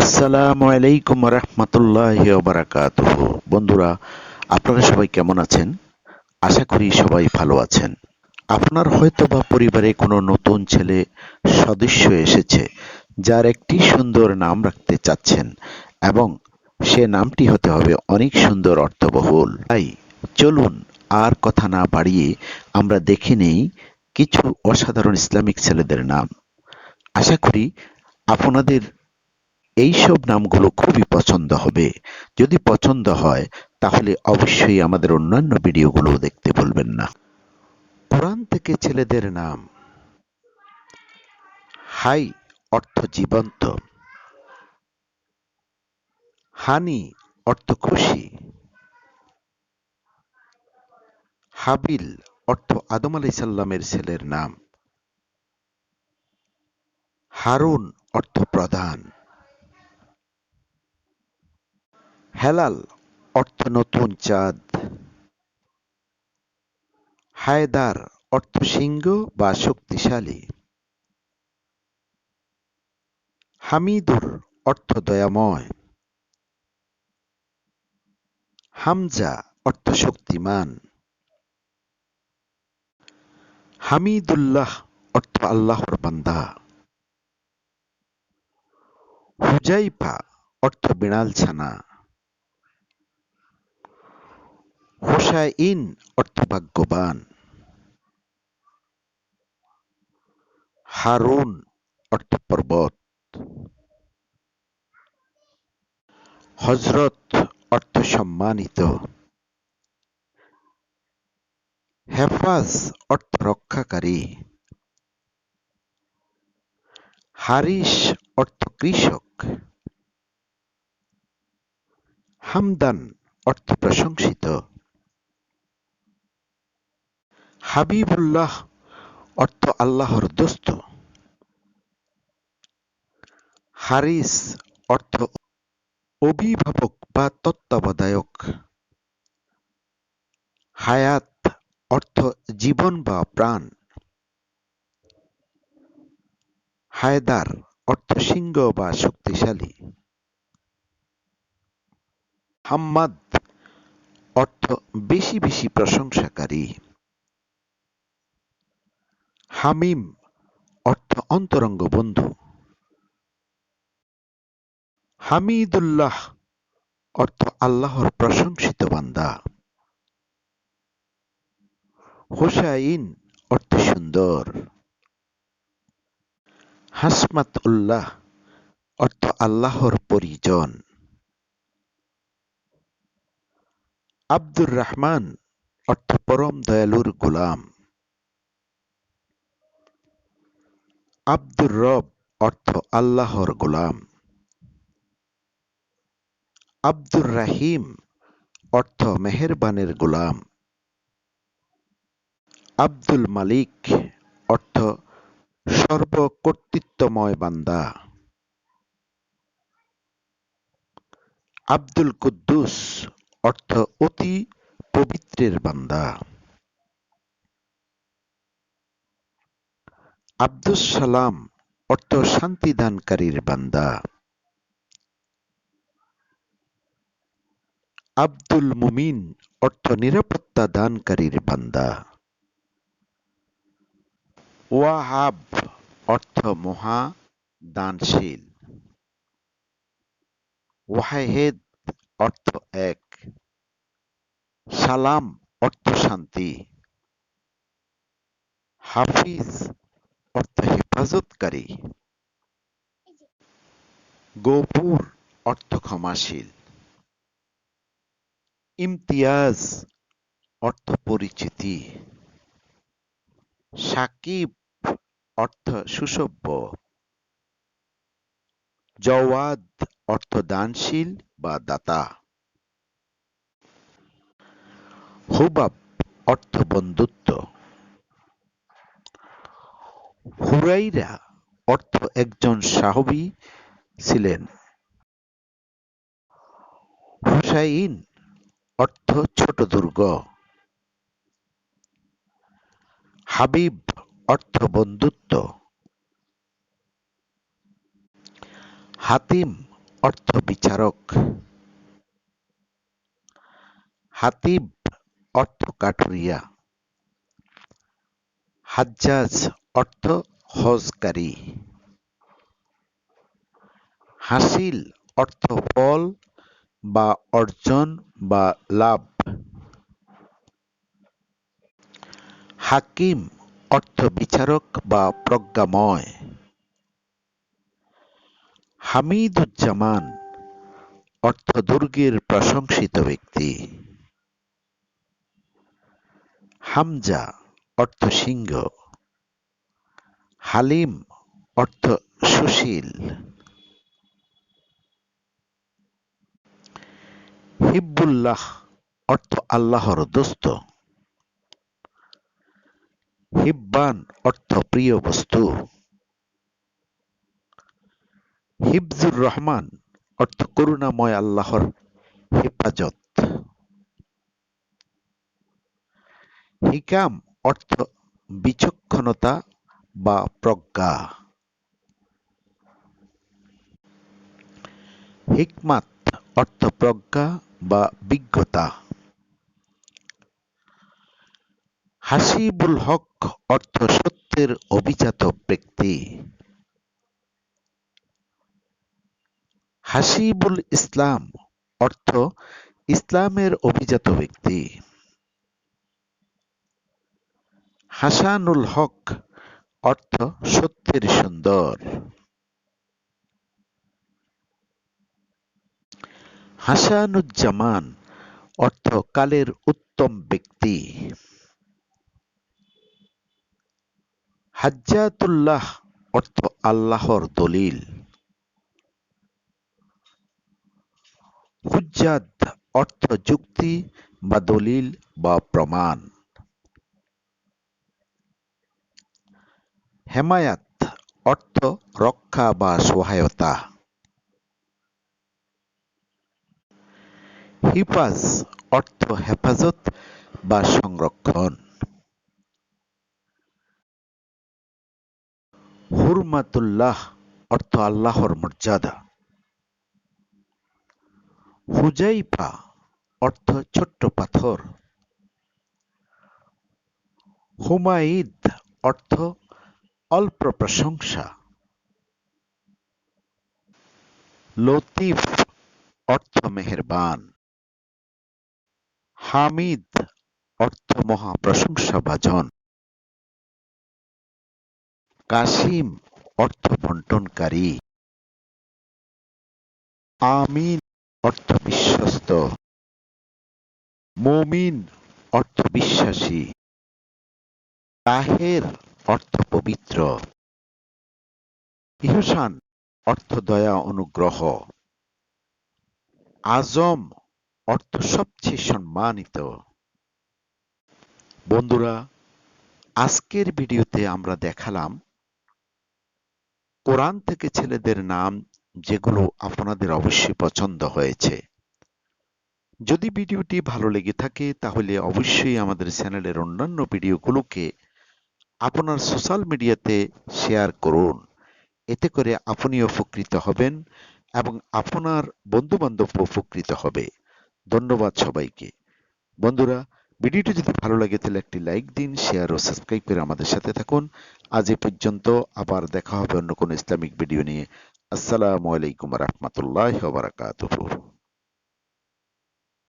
আসসালামু আলাইকুম রহমতুল্লাহ বারাকাত বন্ধুরা, আপনারা সবাই কেমন আছেন? আশা করি সবাই ভালো আছেন। আপনার হয়তো বা পরিবারে কোনো নতুন ছেলে, সদস্য এসেছে, যার একটি সুন্দর নাম রাখতে চাচ্ছেন এবং সে নামটি হতে হবে অনেক সুন্দর অর্থবহুল। তাই চলুন আর কথা না বাড়িয়ে আমরা দেখে নেই কিছু অসাধারণ ইসলামিক ছেলেদের নাম। আশা করি আপনাদের এইসব নামগুলো খুবই পছন্দ হবে। যদি পছন্দ হয়, তাহলে অবশ্যই আমাদের অন্যান্য ভিডিওগুলো দেখতে ভুলবেন না। কোরআন থেকে ছেলেদের নাম। হাই অর্থ জীবন্ত। হানি অর্থ খুশি। হাবিল অর্থ আদম আলাইসাল্লামের ছেলের নাম। হারুন অর্থ প্রধান। হেলাল, অর্থ নতুন চাঁদ। হায়দার, অর্থ সিংহ বা শক্তিশালী। হামিদুর, অর্থ দয়াময়। হামজা, অর্থ শক্তিমান। হামিদুল্লাহ, অর্থ আল্লাহর বান্দা। হুজাইফা, অর্থ বিড়াল ছানা। হোসাইন অর্থ ভাগ্যবান। হারুন অর্থ পর্বত। হজরত অর্থ সম্মানিত। হেফাজ অর্থ রক্ষাকারী। হারিস অর্থ কৃষক। হামদান অর্থ প্রশংসিত। হাবিবুল্লাহ অর্থ আল্লাহর দোস্ত। হারিস অর্থ অভিভাবক বা তত্ত্বাবধায়ক। হায়াত অর্থ জীবন বা প্রাণ। হায়দার অর্থ সিংহ বা শক্তিশালী। হাম্মাদ অর্থ বেশি বেশি প্রশংসাকারী। হামিম অর্থ অন্তরঙ্গ বন্ধু। হামিদুল্লাহ অর্থ আল্লাহর প্রশংসিত বান্দা। হোসাইন অর্থ সুন্দর। হাসমাত উল্লাহ অর্থ আল্লাহর পরিজন। আব্দুর রহমান অর্থ পরম দয়ালুর গোলাম। আব্দুর রব অর্থ আল্লাহর গোলাম। আব্দুর রাহিম অর্থ মেহেরবানের গোলাম। আব্দুল মালিক অর্থ সর্বকর্তৃত্বময় বান্দা। আব্দুল কুদ্দুস অর্থ অতি পবিত্রের বান্দা। আব্দুস সালাম অর্থ শান্তিদানকারীর বান্দা। আব্দুল মুমিন অর্থ নিরাপত্তা দানকারীর বান্দা। ওয়াহাব অর্থ মহা দানশীল। ওয়াহেদ অর্থ এক। সালাম অর্থ শান্তি। হাফিজ অর্থ হেফাজতকারী। গফুর অর্থ ক্ষমাশীল। ইমতিয়াজ অর্থ পরিচিতি। সাকিব অর্থ সুসভ্য। জওয়াদ অর্থ দানশীল বা দাতা। হুবাব অর্থ বন্ধুত্ব। হুরাইরা অর্থ একজন সাহবী ছিলেন। হুসাইন অর্থ ছোট দুর্গ। হাবিব অর্থ বন্ধুত্ব। হাতিম অর্থ বিচারক। হাতিব অর্থ কাঠুরিয়া। হাজ্জাজ অর্থ হজকারী। হাসিল অর্থ ফল বা অর্জন বা লাভ। হাকিম অর্থ বিচারক বা প্রজ্ঞাময়। হামিদুজ্জামান অর্থ দুর্গের প্রশংসিত ব্যক্তি। হামজা অর্থ সিংহ। হালিম অর্থ সুশীল। হিব্বুল্লাহ অর্থ আল্লাহর দোস্ত। হিব্বান অর্থ প্রিয় বস্তু। হিফজুর রহমান অর্থ করুণাময় আল্লাহর হেফাজত। হিকাম অর্থ বিচক্ষণতা বা প্রজ্ঞা। হিকমাত অর্থ প্রজ্ঞা বা বিজ্ঞতা। হাসিবুল হক অর্থ সত্যের অভিজাত ব্যক্তি। হাসিবুল ইসলাম অর্থ ইসলামের অভিজাত ব্যক্তি। হাসানুল হক অর্থ সত্যের সুন্দর। হাসানুজ্জামান, অর্থ কালের উত্তম ব্যক্তি। হাজ্জাতুল্লাহ, অর্থ আল্লাহর দলিল। হুজ্জাত, অর্থ যুক্তি বা দলিল বা প্রমাণ। হেমায়াত, অর্থ, রক্ষা বা সহায়তা। হিফাজ, অর্থ হেফাজত বা সংরক্ষণ। হুরমাতুল্লাহ, অর্থ আল্লাহর মর্যাদা। হুজাইফা, অর্থ ছোট্ট পাথর। হুমায়িদ, অর্থ অল্প প্রশংসা। লতিফ অর্থ মেহেরবান। হামিদ অর্থ মহা প্রশংসাভাজন। কাসিম অর্থ বন্টনকারী আমিন অর্থ বিশ্বস্ত। মমিন অর্থ বিশ্বাসী। তাহের অর্থ পবিত্র ইহসান অর্থ দয়া অনুগ্রহ। আজম, অর্থ সবচেয়ে সম্মানিত। বন্ধুরা, আজকের ভিডিওতে আমরা দেখালাম কোরআন থেকে ছেলেদের নাম, যেগুলো আপনাদের অবশ্যই পছন্দ হয়েছে। যদি ভিডিওটি ভালো লেগে থাকে, তাহলে অবশ্যই আমাদের চ্যানেলের অন্যান্য ভিডিওগুলোকে আপনার সোশ্যাল মিডিয়াতে শেয়ার করুন। এতে করে আপনি উপকৃত হবেন এবং আপনার বন্ধু বান্ধব উপকৃত হবে। ধন্যবাদ সবাইকে। বন্ধুরা, ভিডিওটি যদি ভালো লাগে তাহলে একটি লাইক দিন শেয়ার ও সাবস্ক্রাইব করে আমাদের সাথে থাকুন। আজ এ পর্যন্ত আবার দেখা হবে অন্য কোনো ইসলামিক ভিডিও নিয়ে। আসসালামু আলাইকুম রহমতুল্লাহ বারাকাতুহু।